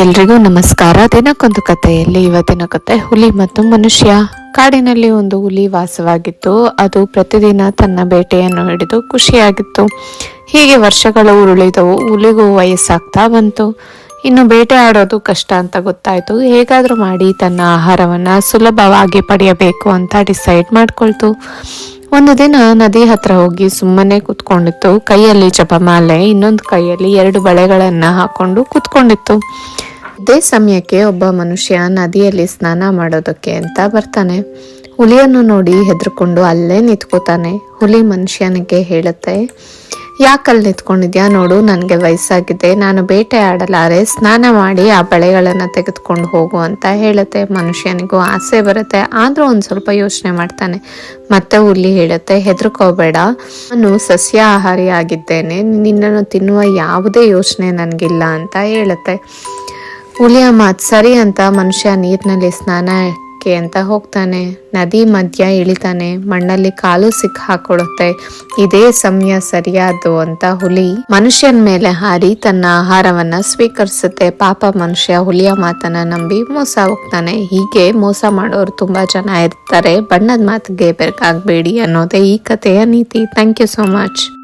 ಎಲ್ರಿಗೂ ನಮಸ್ಕಾರ. ದಿನಕ್ಕೊಂದು ಕಥೆಯಲ್ಲಿ ಇವತ್ತಿನ ಕತೆ ಹುಲಿ ಮತ್ತು ಮನುಷ್ಯ. ಕಾಡಿನಲ್ಲಿ ಒಂದು ಹುಲಿ ವಾಸವಾಗಿತ್ತು. ಅದು ಪ್ರತಿದಿನ ತನ್ನ ಬೇಟೆಯನ್ನು ಹಿಡಿದು ಖುಷಿಯಾಗಿತ್ತು. ಹೀಗೆ ವರ್ಷಗಳು ಉರುಳಿದವು. ಹುಲಿಗೂ ವಯಸ್ಸಾಗ್ತಾ ಬಂತು. ಇನ್ನು ಬೇಟೆ ಆಡೋದು ಕಷ್ಟ ಅಂತ ಗೊತ್ತಾಯ್ತು. ಹೇಗಾದರೂ ಮಾಡಿ ತನ್ನ ಆಹಾರವನ್ನ ಸುಲಭವಾಗಿ ಪಡೆಯಬೇಕು ಅಂತ ಡಿಸೈಡ್ ಮಾಡ್ಕೊಳ್ತು. ಒಂದು ದಿನ ನದಿ ಹತ್ರ ಹೋಗಿ ಸುಮ್ಮನೆ ಕೂತ್ಕೊಂಡಿತ್ತು. ಕೈಯಲ್ಲಿ ಜಪಮಾಲೆ ಇನ್ನೊಂದು ಕೈಯಲ್ಲಿ ಎರಡು ಬಳೆಗಳನ್ನ ಹಾಕೊಂಡು ಕೂತ್ಕೊಂಡಿತ್ತು. ಇದೇ ಸಮಯಕ್ಕೆ ಒಬ್ಬ ಮನುಷ್ಯ ನದಿಯಲ್ಲಿ ಸ್ನಾನ ಮಾಡೋದಕ್ಕೆ ಅಂತ ಬರ್ತಾನೆ. ಹುಲಿಯನ್ನು ನೋಡಿ ಹೆದರ್ಕೊಂಡು ಅಲ್ಲೇ ನಿಂತ್ಕೋತಾನೆ. ಹುಲಿ ಮನುಷ್ಯನಿಗೆ ಹೇಳುತ್ತೆ ಯಾಕಲ್ಲಿ ನಿಂತ್ಕೊಂಡಿದ್ಯಾ ನೋಡು, ನನಗೆ ವಯಸ್ಸಾಗಿದೆ. ನಾನು ಬೇಟೆ ಆಡಲಾರೆ ಸ್ನಾನ ಮಾಡಿ ಆ ಬಳೆಗಳನ್ನು ತೆಗೆದುಕೊಂಡು ಹೋಗು ಅಂತ ಹೇಳುತ್ತೆ. ಮನುಷ್ಯನಿಗೂ ಆಸೆ ಬರುತ್ತೆ, ಆದರೂ ಒಂದು ಸ್ವಲ್ಪ ಯೋಚನೆ ಮಾಡ್ತಾನೆ. ಮತ್ತೆ ಹುಲಿ ಹೇಳುತ್ತೆ, ಹೆದರ್ಕೋಬೇಡ. ನಾನು ಸಸ್ಯಾಹಾರಿ ಆಗಿದ್ದೇನೆ, ನಿನ್ನನ್ನು ತಿನ್ನುವ ಯಾವುದೇ ಯೋಚನೆ ನನಗಿಲ್ಲ ಅಂತ ಹೇಳುತ್ತೆ. ಹುಲಿಯ ಮಾತು ಸರಿ ಅಂತ ಮನುಷ್ಯ ನೀರಿನಲ್ಲಿ ಸ್ನಾನಕ್ಕೆ ಅಂತ ಹೋಗ್ತಾನೆ. ನದಿ ಮಧ್ಯ ಇಳಿತಾನೆ. ಮಣ್ಣಲ್ಲಿ ಕಾಲು ಸಿಕ್ ಹಾಕೊಳ್ಳುತ್ತೆ ಇದೇ ಸಮಯ ಸರಿಯಾದ್ದು ಅಂತ ಹುಲಿ ಮನುಷ್ಯನ ಮೇಲೆ ಹಾರಿ ತನ್ನ ಆಹಾರವನ್ನ ಸ್ವೀಕರಿಸುತ್ತೆ. ಪಾಪ ಮನುಷ್ಯ ಹುಲಿಯ ಮಾತನ್ನ ನಂಬಿ ಮೋಸ ಹೋಗ್ತಾನೆ. ಹೀಗೆ ಮೋಸ ಮಾಡೋರು ತುಂಬಾ ಜನ ಇರ್ತಾರೆ. ಬಣ್ಣದ ಮಾತಿಗೆ ಬೆರಕಾಗಬೇಡಿ ಅನ್ನೋದೇ ಈ ಕಥೆಯ ನೀತಿ. Thank you so much